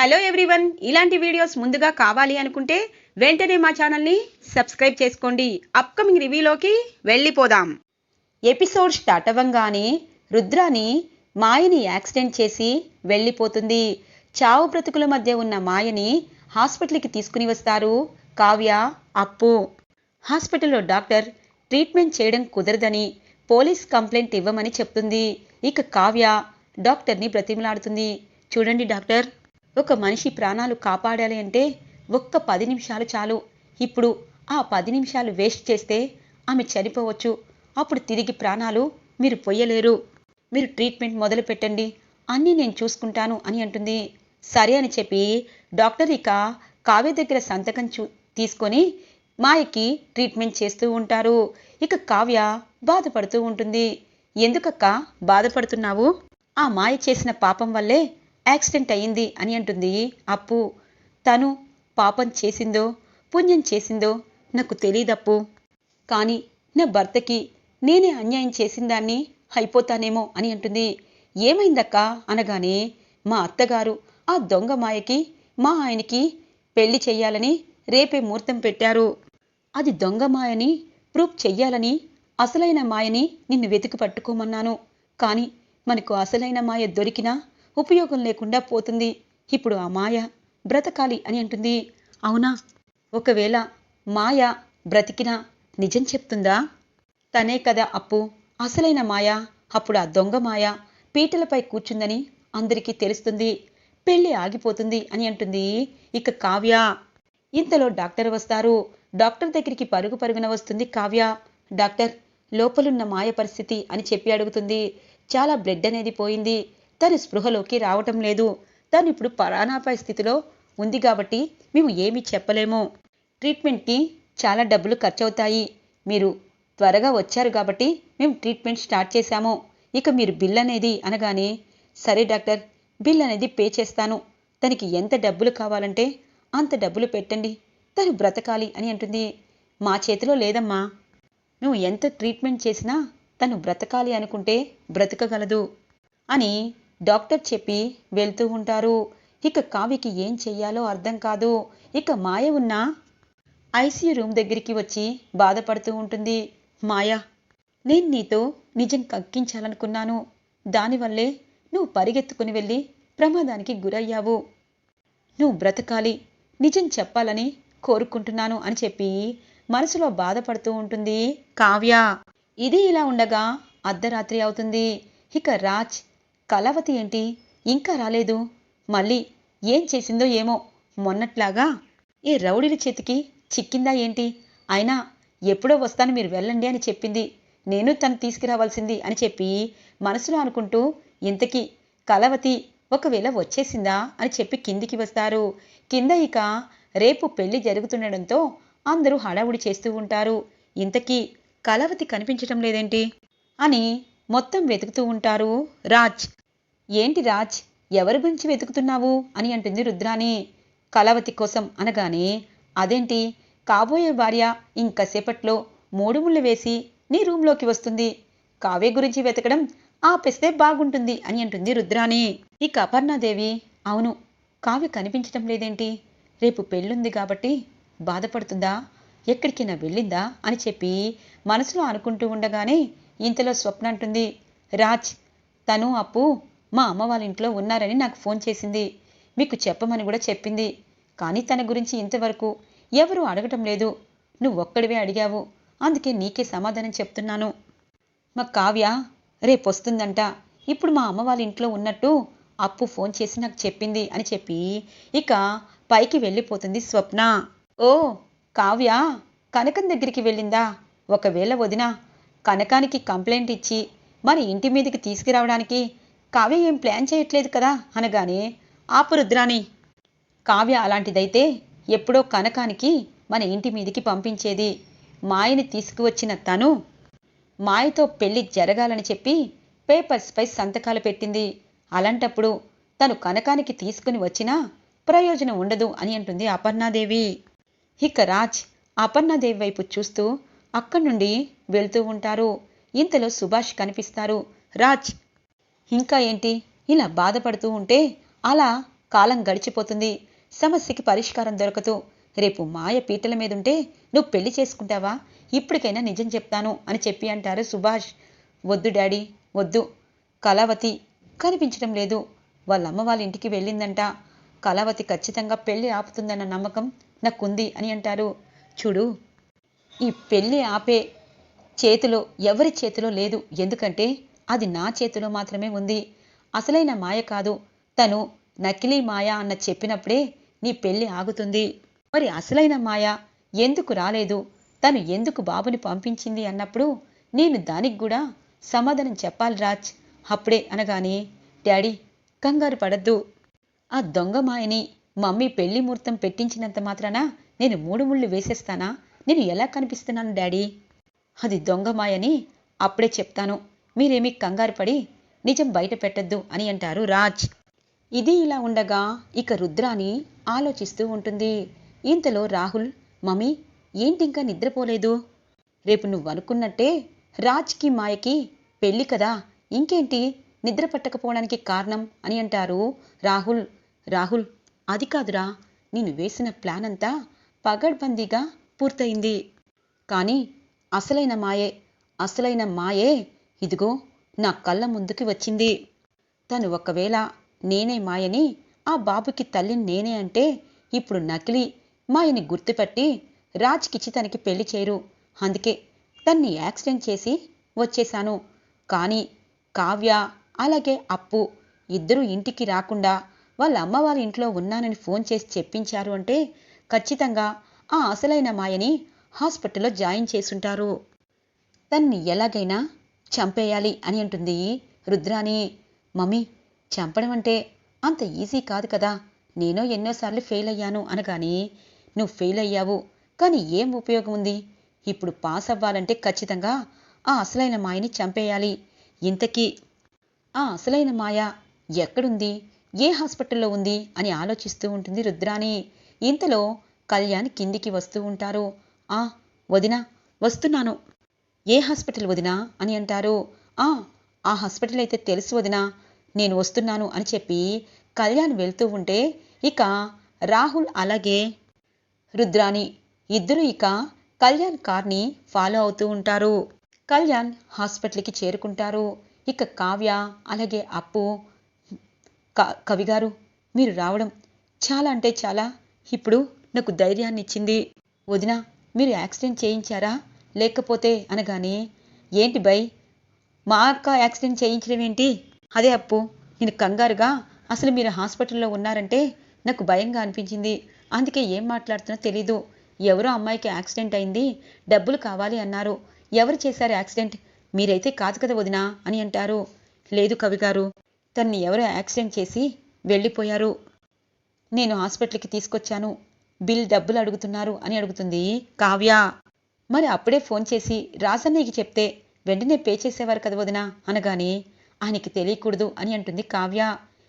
Hello everyone ఇలాంటి videos ముందుగా కావాలి అనుకుంటే వెంటనే మా ఛానల్ని సబ్స్క్రైబ్ చేసుకోండి. అప్కమింగ్ రివ్యూలోకి వెళ్ళిపోదాం. ఎపిసోడ్ స్టార్ట్ అవ్వంగానే రుద్రాని మాయని యాక్సిడెంట్ చేసి వెళ్ళిపోతుంది. చావు బ్రతుకుల మధ్య ఉన్న మాయని హాస్పిటల్కి తీసుకుని వస్తారు కావ్య అప్పు. హాస్పిటల్లో డాక్టర్ ట్రీట్మెంట్ చేయడం కుదరదని పోలీస్ కంప్లైంట్ ఇవ్వమని చెప్తుంది. ఇక కావ్య డాక్టర్ని బ్రతిమలాడుతుంది. చూడండి డాక్టర్ ఒక మనిషి ప్రాణాలు కాపాడాలి అంటే ఒక్క పది నిమిషాలు చాలు. ఇప్పుడు ఆ పది నిమిషాలు వేస్ట్ చేస్తే ఆమె చనిపోవచ్చు. అప్పుడు తిరిగి ప్రాణాలు మీరు పొయ్యలేరు. మీరు ట్రీట్మెంట్ మొదలు పెట్టండి. అన్నీ నేను చూసుకుంటాను అని అంటుంది. సరే అని చెప్పి డాక్టర్ ఇక కావ్య దగ్గర సంతకం చూ తీసుకొని మాయకి ట్రీట్మెంట్ చేస్తూ ఉంటారు. ఇక కావ్య బాధపడుతూ ఉంటుంది. ఎందుకక్క బాధపడుతున్నావు? ఆ మాయ చేసిన పాపం వల్లే యాక్సిడెంట్ అయ్యింది అని అంటుంది. అప్పు తను పాపం చేసిందో పుణ్యం చేసిందో నాకు తెలియదప్పు కానీ నా భర్తకి నేనే అన్యాయం చేసిందాన్ని అయిపోతానేమో అని అంటుంది. ఏమైందక్క? అనగానే మా అత్తగారు ఆ దొంగ మాయకి మా ఆయనకి పెళ్ళి చెయ్యాలని రేపే ముహూర్తం పెట్టారు. అది దొంగ మాయని ప్రూఫ్ చెయ్యాలని అసలైన మాయని నిన్ను వెతికి పట్టుకోమన్నాను. కానీ మనకు అసలైన మాయ దొరికినా ఉపయోగం లేకుండా పోతుంది. ఇప్పుడు ఆ మాయ బ్రతకాలి అని అంటుంది. అవునా? ఒకవేళ మాయ బ్రతికినా నిజం చెప్తుందా? తనే కదా అప్పు. అసలైన మాయ అప్పుడు ఆ దొంగ మాయ పీటలపై కూర్చుందని అందరికీ తెలుస్తుంది. పెళ్ళి ఆగిపోతుంది అని అంటుంది. ఇక కావ్య. ఇంతలో డాక్టర్ వస్తారు. డాక్టర్ దగ్గరికి పరుగు పరుగున వస్తుంది కావ్య. డాక్టర్ లోపలున్న మాయ పరిస్థితి అని చెప్పి అడుగుతుంది. చాలా బ్లడ్ అనేది పోయింది. తను స్పృహలోకి రావటం లేదు. తను ఇప్పుడు ప్రాణాపాయ స్థితిలో ఉంది కాబట్టి మేము ఏమీ చెప్పలేము. ట్రీట్మెంట్కి చాలా డబ్బులు ఖర్చు అవుతాయి మీరు త్వరగా వచ్చారు కాబట్టి మేము ట్రీట్మెంట్ స్టార్ట్ చేశాము. ఇక మీరు బిల్ అనేది అనగానే సరే డాక్టర్ బిల్ అనేది పే చేస్తాను. తనకి ఎంత డబ్బులు కావాలంటే అంత డబ్బులు పెట్టండి. తను బ్రతకాలి అని అంటుంది. మా చేతిలో లేదమ్మా. మేము ఎంత ట్రీట్మెంట్ చేసినా తను బ్రతకాలి అనుకుంటే బ్రతకగలదు అని డాక్టర్ చెప్పి వెళ్తూ ఉంటారు. ఇక కావ్యకి ఏం చెయ్యాలో అర్థం కాదు. ఇక మాయ ఉన్న ఐసీయూ రూమ్ దగ్గరికి వచ్చి బాధపడుతూ ఉంటుంది. మాయా నేను నీతో నిజం కక్కించాలనుకున్నాను. దానివల్లే నువ్వు పరిగెత్తుకుని వెళ్ళి ప్రమాదానికి గురయ్యావు. నువ్వు బ్రతకాలి నిజం చెప్పాలని కోరుకుంటున్నాను అని చెప్పి మనసులో బాధపడుతూ ఉంటుంది కావ్య. ఇది ఇలా ఉండగా అర్ధరాత్రి అవుతుంది. ఇక రాజ్ కళావతి ఏంటి? ఇంకా రాలేదు. మళ్ళీ ఏం చేసిందో ఏమో మొన్నట్లాగా ఈ రౌడీల చేతికి చిక్కిందా ఏంటి? అయినా ఎప్పుడో వస్తాను మీరు వెళ్ళండి అని చెప్పింది. నేను తను తీసుకురావాల్సింది అని చెప్పి మనసులో అనుకుంటూ ఇంతకీ కలవతి ఒకవేళ వచ్చేసిందా అని చెప్పి కిందికి వస్తారు. కింద ఇక రేపు పెళ్ళి జరుగుతుండడంతో అందరూ హడావుడి చేస్తూ ఉంటారు. ఇంతకీ కలవతి కనిపించటం లేదేంటి? అని మొత్తం వెతుకుతూ ఉంటారు రాజ్. ఏంటి రాజ్? ఎవరి గురించి వెతుకుతున్నావు? అని అంటుంది రుద్రాని కలవతి కోసం అనగానే అదేంటి? కాబోయే భార్య ఇంకసేపట్లో మూడు ముళ్ళు వేసి నీ రూంలోకి వస్తుంది. కావ్య గురించి వెతకడం ఆపేస్తే బాగుంటుంది అని అంటుంది రుద్రాని ఇక అపర్ణాదేవి అవును కావ్య కనిపించటం లేదేంటి? రేపు పెళ్ళుంది కాబట్టి బాధపడుతుందా? ఎక్కడికైనా వెళ్ళిందా? అని చెప్పి మనసులో అనుకుంటూ ఉండగానే ఇంతలో స్వప్న అంటుంది రాజ్ తను అప్పు మా అమ్మ వాళ్ళ ఇంట్లో ఉన్నారని నాకు ఫోన్ చేసింది. మీకు చెప్పమని కూడా చెప్పింది. కానీ తన గురించి ఇంతవరకు ఎవరూ అడగటం లేదు. నువ్వు ఒక్కడివే అడిగావు. అందుకే నీకే సమాధానం చెప్తున్నాను. మా కావ్య రేపు వస్తుందంట. ఇప్పుడు మా అమ్మ వాళ్ళ ఇంట్లో ఉన్నట్టు అప్పు ఫోన్ చేసి నాకు చెప్పింది అని చెప్పి ఇక పైకి వెళ్ళిపోతుంది స్వప్న. ఓ కావ్య కనకం దగ్గరికి వెళ్ళిందా? ఒకవేళ వదిన కనకానికి కంప్లైంట్ ఇచ్చి మరి ఇంటి మీదకి తీసుకురావడానికి కావ్య ఏం ప్లాన్ చేయట్లేదు కదా అనగానే ఆపు రుద్రాని కావ్య అలాంటిదైతే ఎప్పుడో కనకానికి మన ఇంటి మీదికి పంపించేది. మాయని తీసుకువచ్చిన తను మాయతో పెళ్ళి జరగాలని చెప్పి పేపర్స్పై సంతకాలు పెట్టింది. అలాంటప్పుడు తను కనకానికి తీసుకుని వచ్చినా ప్రయోజనం ఉండదు అని అంటుంది అపర్ణాదేవి. ఇక రాజ్ అపర్ణాదేవి వైపు చూస్తూ అక్కడి నుండి వెళ్తూ ఉంటారు. ఇంతలో సుభాష్ కనిపిస్తారు. రాజ్ ఇంకా ఏంటి? ఇలా బాధపడుతూ ఉంటే అలా కాలం గడిచిపోతుంది. సమస్యకి పరిష్కారం దొరకదు. రేపు మాయ పీటల మీద ఉంటే నువ్వు పెళ్ళి చేసుకుంటావా? ఇప్పటికైనా నిజం చెప్తాను అని చెప్పి అంటారు సుభాష్. వద్దు డాడీ వద్దు. కళావతి కనిపించడం లేదు. వాళ్ళ అమ్మ వాళ్ళ ఇంటికి వెళ్ళిందంట. కళావతి ఖచ్చితంగా పెళ్ళి ఆపుతుందన్న నమ్మకం నాకుంది అని అంటారు. చూడు ఈ పెళ్ళి ఆపే చేతిలో ఎవరి చేతిలో లేదు. ఎందుకంటే అది నా చేతిలో మాత్రమే ఉంది. అసలైన మాయ కాదు. తను నకిలీ మాయ అన్న చెప్పినప్పుడే నీ పెళ్ళి ఆగుతుంది. మరి అసలైన మాయ ఎందుకు రాలేదు? తను ఎందుకు బాబుని పంపించింది అన్నప్పుడు నేను దానికి కూడా సమాధానం చెప్పాలి రాజ్. అప్పుడే అనగానే డాడీ కంగారు పడద్దు. ఆ దొంగ మాయని మమ్మీ పెళ్ళి ముహూర్తం పెట్టించినంత మాత్రాన నేను మూడు ముళ్ళు వేసేస్తానా? నేను ఎలా కనిపిస్తున్నాను డాడీ? అది దొంగ మాయని అప్పుడే చెప్తాను. మీరేమీ కంగారు పడి నిజం బయట పెట్టద్దు అని అంటారు రాజ్. ఇది ఇలా ఉండగా ఇక రుద్రాని ఆలోచిస్తూ ఉంటుంది. ఇంతలో రాహుల్ మమ్మీ ఏంటి ఇంకా నిద్రపోలేదు? రేపు నువ్వు అనుకున్నట్టే రాజ్కి మాయకి పెళ్ళి కదా ఇంకేంటి? నిద్ర పట్టకపోవడానికి కారణం అని అంటారు రాహుల్. రాహుల్ అది కాదురా నేను వేసిన ప్లాన్ అంతా పగడ్బందీగా పూర్తయింది. కానీ అసలైన మాయే అసలైన మాయే ఇదిగో నా కళ్ళ ముందుకి వచ్చింది. తను ఒకవేళ నేనే మాయని ఆ బాబుకి తల్లిని నేనే అంటే ఇప్పుడు నకిలీ మాయని గుర్తుపట్టి రాజ్కిచ్చి తనకి పెళ్ళి చేయరు. అందుకే తన్ని యాక్సిడెంట్ చేసి వచ్చేశాను. కానీ కావ్య అలాగే అప్పు ఇద్దరూ ఇంటికి రాకుండా వాళ్ళ అమ్మ వాళ్ళ ఇంట్లో ఉన్నానని ఫోన్ చేసి చెప్పించారు అంటే ఖచ్చితంగా ఆ అసలైన మాయని హాస్పిటల్లో జాయిన్ చేసుంటారు. తన్ని ఎలాగైనా చంపేయాలి అని అంటుంది. రుద్రాని మమ్మీ చంపడం అంటే అంత ఈజీ కాదు కదా. నేను ఎన్నోసార్లు ఫెయిల్ అయ్యాను అనగాని నువ్వు ఫెయిల్ అయ్యావు కానీ ఏం ఉపయోగం ఉంది? ఇప్పుడు పాస్ అవ్వాలంటే ఖచ్చితంగా ఆ అసలైన మాయని చంపేయాలి. ఇంతకీ ఆ అసలైన మాయ ఎక్కడుంది? ఏ హాస్పిటల్లో ఉంది? అని ఆలోచిస్తూ ఉంటుంది రుద్రాని. ఇంతలో కళ్యాణ్ కిందికి వస్తూ ఉంటారు. ఆ వదినా వస్తున్నాను. ఏ హాస్పిటల్ వదినా అని అంటారు. ఆ ఆ హాస్పిటల్ అయితే తెలుసు వదినా. నేను వస్తున్నాను అని చెప్పి కళ్యాణ్ వెళ్తూ ఉంటే ఇక రాహుల్ అలాగే. రుద్రాని ఇద్దరు ఇక కళ్యాణ్ కార్ని ఫాలో అవుతూ ఉంటారు. కళ్యాణ్ హాస్పిటల్కి చేరుకుంటారు. ఇక కావ్య అలాగే అప్పు క- మీరు రావడం చాలా అంటే చాలా. ఇప్పుడు నాకు ధైర్యాన్ని ఇచ్చింది వదిన మీరు యాక్సిడెంట్ చేయించారా? లేకపోతే అనగానే ఏంటి బై మా అక్క యాక్సిడెంట్ చేయించడం ఏంటి? అదే అప్పు. నేను కంగారుగా అసలు మీరు హాస్పిటల్లో ఉన్నారంటే నాకు భయంగా అనిపించింది. అందుకే ఏం మాట్లాడుతున్నా తెలీదు. ఎవరో అమ్మాయికి యాక్సిడెంట్ అయింది. డబ్బులు కావాలి అన్నారు. ఎవరు చేశారు యాక్సిడెంట్? మీరైతే కాదు కదా వదినా అని అంటారు. లేదు కవిగారు తన్ని ఎవరో యాక్సిడెంట్ చేసి వెళ్ళిపోయారు. నేను హాస్పిటల్కి తీసుకొచ్చాను. బిల్ డబ్బులు అడుగుతున్నారు అని అడుగుతుంది కావ్య. మరి అప్పుడే ఫోన్ చేసి రాసన్నయ్యకి చెప్తే వెంటనే పే చేసేవారు కదా వదినా అనగానే ఆయనకి తెలియకూడదు అని అంటుంది కావ్య.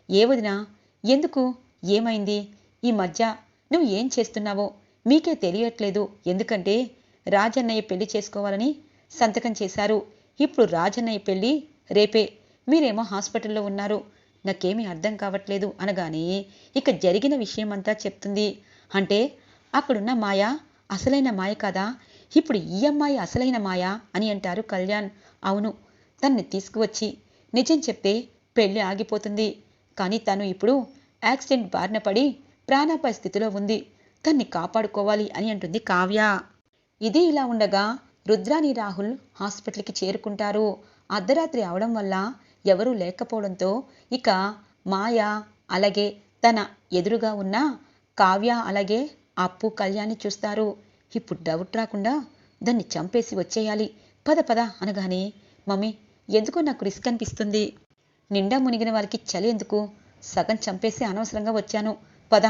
ఏ వదినా ఎందుకు? ఏమైంది? ఈ మధ్య నువ్వు ఏం చేస్తున్నావో మీకే తెలియట్లేదు. ఎందుకంటే రాజన్నయ్య పెళ్ళి చేసుకోవాలని సంతకం చేశారు. ఇప్పుడు రాజన్నయ్య పెళ్ళి రేపే. మీరేమో హాస్పిటల్లో ఉన్నారు. నాకేమీ అర్థం కావట్లేదు అనగానే ఇక జరిగిన విషయమంతా చెప్తుంది. అంటే అక్కడున్న మాయ అసలైన మాయ కాదా? ఇప్పుడు ఈ అమ్మాయి అసలైన మాయా అని అంటారు కళ్యాణ్. అవును తన్ని తీసుకువచ్చి నిజం చెప్తే పెళ్ళి ఆగిపోతుంది. కానీ తను ఇప్పుడు యాక్సిడెంట్ బారిన పడి ప్రాణాపాయ స్థితిలో ఉంది. తన్ని కాపాడుకోవాలి అని అంటుంది కావ్య. ఇది ఇలా ఉండగా రుద్రాని రాహుల్ హాస్పిటల్కి చేరుకుంటారు. అర్ధరాత్రి అవడం వల్ల ఎవరూ లేకపోవడంతో ఇక మాయ అలాగే తన ఎదురుగా ఉన్న కావ్య అలాగే అప్పు కళ్యాణి చూస్తారు. ఇప్పుడు డౌట్ రాకుండా దాన్ని చంపేసి వచ్చేయాలి. పద పద అనగానే మమ్మీ ఎందుకో నాకు రిస్క్ అనిపిస్తుంది. నిండా మునిగిన వారికి చలి ఎందుకు? సగం చంపేసి అనవసరంగా వచ్చాను. పద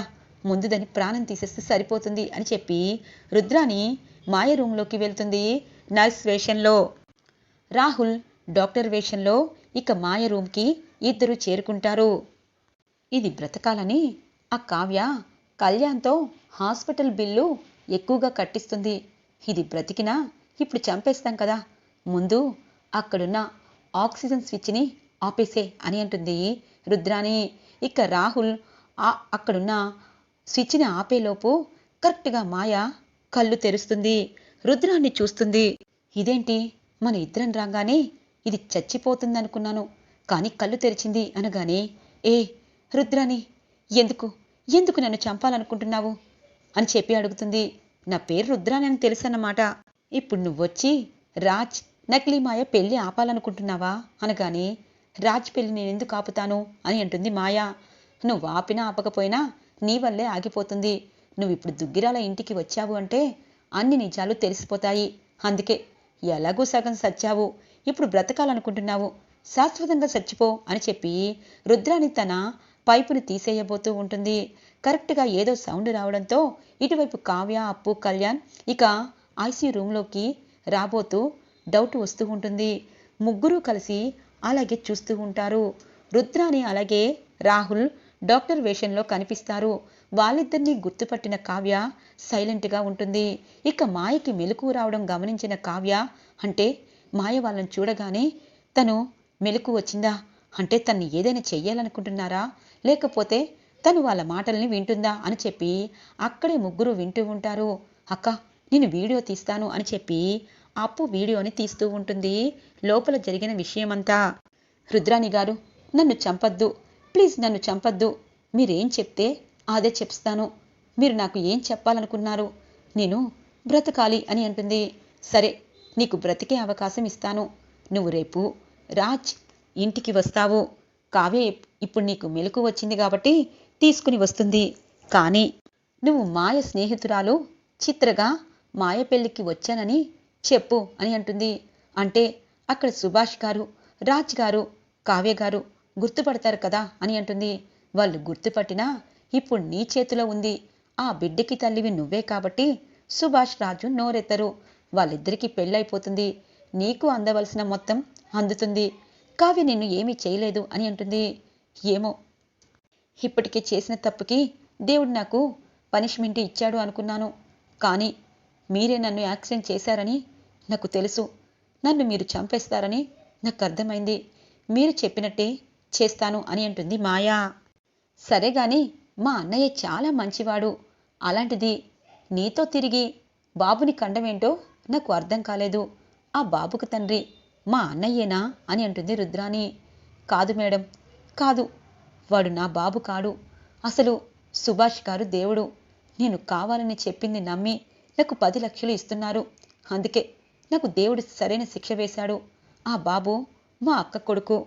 ముందు దాని ప్రాణం తీసేస్తే సరిపోతుంది అని చెప్పి రుద్రాని మాయ రూంలోకి వెళ్తుంది నర్స్ వేషంలో. రాహుల్ డాక్టర్ వేషంలో ఇక మాయ రూమ్కి ఇద్దరు చేరుకుంటారు. ఇది బ్రతకాలని ఆ కావ్య కళ్యాణ్తో హాస్పిటల్ బిల్లు ఎక్కువగా కట్టిస్తుంది. ఇది బ్రతికినా ఇప్పుడు చంపేస్తాం కదా. ముందు అక్కడున్న ఆక్సిజన్ స్విచ్ని ఆపేసే అని అంటుంది రుద్రాని ఇక రాహుల్ ఆ అక్కడున్న స్విచ్ని ఆపేలోపు కరెక్ట్గా మాయ కళ్ళు తెరుస్తుంది. రుద్రాన్ని చూస్తుంది. ఇదేంటి? మన ఇద్దరం రాగానే ఇది చచ్చిపోతుందనుకున్నాను. కానీ కళ్ళు తెరిచింది అనగానే ఏ రుద్రాని ఎందుకు? ఎందుకు నన్ను చంపాలనుకుంటున్నావు? అని చెప్పి అడుగుతుంది. నా పేరు రుద్రానని తెలుసు తెలుసన్నమాట. ఇప్పుడు నువ్వొచ్చి రాజ్ నకిలీ మాయ పెళ్ళి ఆపాలనుకుంటున్నావా? అనగానే రాజ్ పెళ్ళి నేను ఎందుకు ఆపుతాను? అని అంటుంది మాయ. నువ్వు ఆపినా ఆపకపోయినా నీ వల్లే ఆగిపోతుంది. నువ్వు ఇప్పుడు దుగ్గిరాల ఇంటికి వచ్చావు అంటే అన్ని నిజాలు తెలిసిపోతాయి. అందుకే ఎలాగూ సగం సచ్చావు. ఇప్పుడు బ్రతకాలనుకుంటున్నావు. శాశ్వతంగా చచ్చిపో అని చెప్పి రుద్రాని తన పైపుని తీసేయబోతూ ఉంటుంది. కరెక్ట్గా ఏదో సౌండ్ రావడంతో ఇటువైపు కావ్య అప్పు కళ్యాణ్ ఇక ఐసీయూ రూమ్లోకి రాబోతూ డౌట్ వస్తూ ఉంటుంది. ముగ్గురు కలిసి అలాగే చూస్తూ ఉంటారు. రుద్రాని అలాగే రాహుల్ డాక్టర్ వేషంలో కనిపిస్తారు. వాళ్ళిద్దరినీ గుర్తుపట్టిన కావ్య సైలెంట్గా ఉంటుంది. ఇక మాయకి మెలకు రావడం గమనించిన కావ్య అంటే మాయ వాళ్ళని చూడగానే తను మెలకు వచ్చిందా? అంటే తన్ని ఏదైనా చెయ్యాలనుకుంటున్నారా? లేకపోతే తను వాళ్ళ మాటల్ని వింటుందా అని చెప్పి అక్కడే ముగ్గురు వింటూ ఉంటారు. అక్క నేను వీడియో తీస్తాను అని చెప్పి అప్పు వీడియోని తీస్తూ ఉంటుంది. లోపల జరిగిన విషయమంతా. రుద్రాణి గారు నన్ను చంపద్దు. ప్లీజ్ నన్ను చంపద్దు. మీరేం చెప్తే అదే చెప్స్తాను. మీరు నాకు ఏం చెప్పాలనుకున్నారు? నేను బ్రతకాలి అని అంటుంది. సరే నీకు బ్రతికే అవకాశం ఇస్తాను. నువ్వు రేపు రాజ్ ఇంటికి వస్తావు. కావ్య ఇప్పుడు నీకు మెలకు వచ్చింది కాబట్టి తీసుకుని వస్తుంది. కానీ నువ్వు మాయ స్నేహితురాలు చిత్రగా మాయ పెళ్ళికి వచ్చానని చెప్పు అని అంటుంది. అంటే అక్కడ సుభాష్ గారు రాజ్ గారు కావ్య గారు గుర్తుపడతారు కదా అని అంటుంది. వాళ్ళు గుర్తుపట్టినా ఇప్పుడు నీ చేతిలో ఉంది. ఆ బిడ్డకి తల్లివి నువ్వే కాబట్టి సుభాష్ రాజు నోరెత్తరు. వాళ్ళిద్దరికీ పెళ్ళైపోతుంది. నీకు అందవలసిన మొత్తం అందుతుంది. కావ్య నిన్ను ఏమీ చేయలేదు అని అంటుంది. ఏమో. ఇప్పటికే చేసిన తప్పుకి దేవుడు నాకు పనిష్మెంట్ ఇచ్చాడు అనుకున్నాను. కానీ మీరే నన్ను యాక్సిడెంట్ చేశారని నాకు తెలుసు. నన్ను మీరు చంపేస్తారని నాకు అర్థమైంది. మీరు చెప్పినట్టే చేస్తాను అని అంటుంది మాయా. సరే గాని మా అన్నయ్య చాలా మంచివాడు. అలాంటిది నీతో తిరిగి బాబుని కండమేంటో నాకు అర్థం కాలేదు. ఆ బాబుకు తండ్రి మా అన్నయ్యేనా అని అంటుంది రుద్రాణి. కాదు మేడం కాదు. వాడు నా బాబు కాడు. అసలు సుభాష్ గారు దేవుడు. నేను కావాలని చెప్పింది నమ్మి నాకు పది లక్షలు ఇస్తున్నారు. అందుకే నాకు దేవుడు సరైన శిక్ష వేశాడు. ఆ బాబు మా అక్క కొడుకు.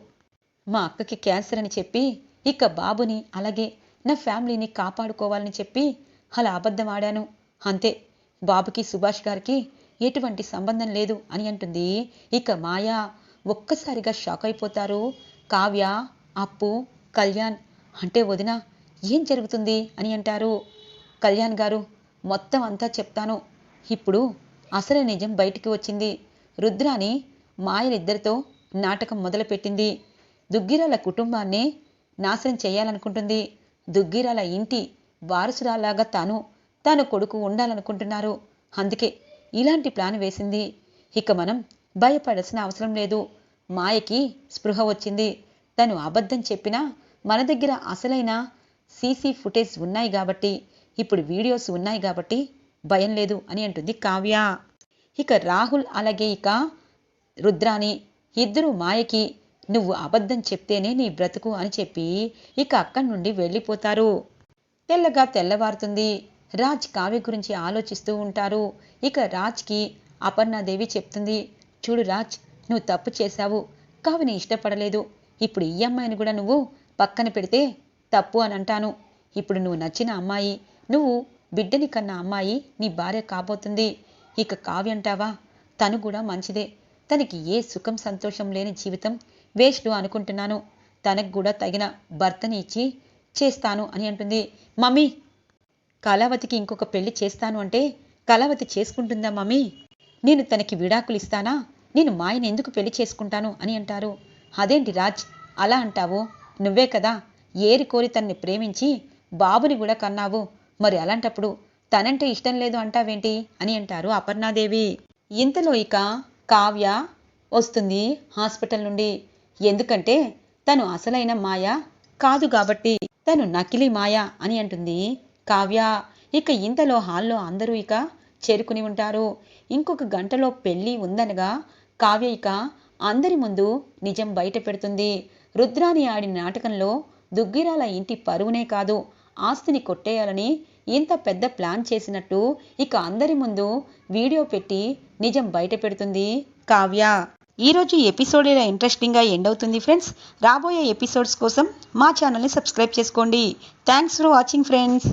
మా అక్కకి క్యాన్సర్ అని చెప్పి ఇక బాబుని అలాగే నా ఫ్యామిలీని కాపాడుకోవాలని చెప్పి అలా అబద్ధం ఆడాను. అంతే. బాబుకి సుభాష్ గారికి ఎటువంటి సంబంధం లేదు అని అంటుంది. ఇక మాయా ఒక్కసారిగా షాక్ అయిపోతారు. కావ్య అప్పు కళ్యాణ్ అంటే వదిన ఏం జరుగుతుంది అని అంటారు. కళ్యాణ్ గారు మొత్తం అంతా చెప్తాను. ఇప్పుడు అసలు నిజం బయటికి వచ్చింది. రుద్రాని మాయలిద్దరితో నాటకం మొదలుపెట్టింది. దుగ్గిరాల కుటుంబాన్ని నాశనం చేయాలనుకుంటుంది. దుగ్గిరాల ఇంటి వారసురాలాగా తాను తన కొడుకు ఉండాలనుకుంటున్నారు. అందుకే ఇలాంటి ప్లాన్ వేసింది. ఇక మనం భయపడాల్సిన అవసరం లేదు. మాయకి స్పృహ వచ్చింది. తను అబద్ధం చెప్పినా మన దగ్గర అసలైన సీసీ ఫుటేజ్ ఉన్నాయి కాబట్టి ఇప్పుడు వీడియోస్ ఉన్నాయి కాబట్టి భయం లేదు అని అంటుంది కావ్య. ఇక రాహుల్ అలాగే ఇక రుద్రాని ఇద్దరు మాయకి నువ్వు అబద్ధం చెప్తేనే నీ బ్రతుకు అని చెప్పి ఇక అక్కడి నుండి వెళ్ళిపోతారు. తెల్లగా తెల్లవారుతుంది. రాజ్ కావ్య గురించి ఆలోచిస్తూ ఉంటారు. ఇక రాజ్కి అపర్ణాదేవి చెప్తుంది చూడు రాజ్ నువ్వు తప్పు చేశావు. కావ్యని ఇష్టపడలేదు. ఇప్పుడు ఈ అమ్మాయిని కూడా నువ్వు పక్కన పెడితే తప్పు అని అంటాను. ఇప్పుడు నువ్వు నచ్చిన అమ్మాయి నువ్వు బిడ్డని కన్న అమ్మాయి నీ భార్య కాబోతుంది. ఇక కావ్య అంటావా? తను కూడా మంచిదే. తనకి ఏ సుఖం సంతోషం లేని జీవితం వేస్ట్ అనుకుంటున్నాను. తనకు కూడా తగిన భర్తని ఇచ్చి చేస్తాను అని అంటుంది. మమ్మీ కళావతికి ఇంకొక పెళ్ళి చేస్తాను అంటే కళావతి చేసుకుంటుందా మమ్మీ? నేను తనకి విడాకులు ఇస్తానా? నేను మాయని ఎందుకు పెళ్ళి చేసుకుంటాను అని అంటారు. అదేంటి రాజ్? అలా అంటావు? నువ్వే కదా ఏరి కోరి తనని ప్రేమించి బాబుని కూడా కన్నావు. మరి అలాంటప్పుడు తనంటే ఇష్టం లేదు అంటావేంటి అని అంటారు అపర్ణాదేవి. ఇంతలో ఇక కావ్య వస్తుంది హాస్పిటల్ నుండి. ఎందుకంటే తను అసలైన మాయ కాదు కాబట్టి తను నకిలీ మాయ అని అంటుంది కావ్య ఇక ఇంతలో హాల్లో అందరూ ఇక చేరుకుని ఉంటారు. ఇంకొక గంటలో పెళ్ళి ఉందనగా కావ్య ఇక అందరి ముందు నిజం బయట పెడుతుంది. రుద్రాని ఆడిన నాటకంలో దుగ్గిరాల ఇంటి పరువునే కాదు ఆస్తిని కొట్టేయాలని ఇంత పెద్ద ప్లాన్ చేసినట్టు ఇక అందరి ముందు వీడియో పెట్టి నిజం బయట పెడుతుంది కావ్య. ఈరోజు ఎపిసోడ్ ఇలా ఇంట్రెస్టింగ్గా ఎండ్ అవుతుంది ఫ్రెండ్స్. రాబోయే ఎపిసోడ్స్ కోసం మా ఛానల్ని సబ్స్క్రైబ్ చేసుకోండి. Thanks for watching friends.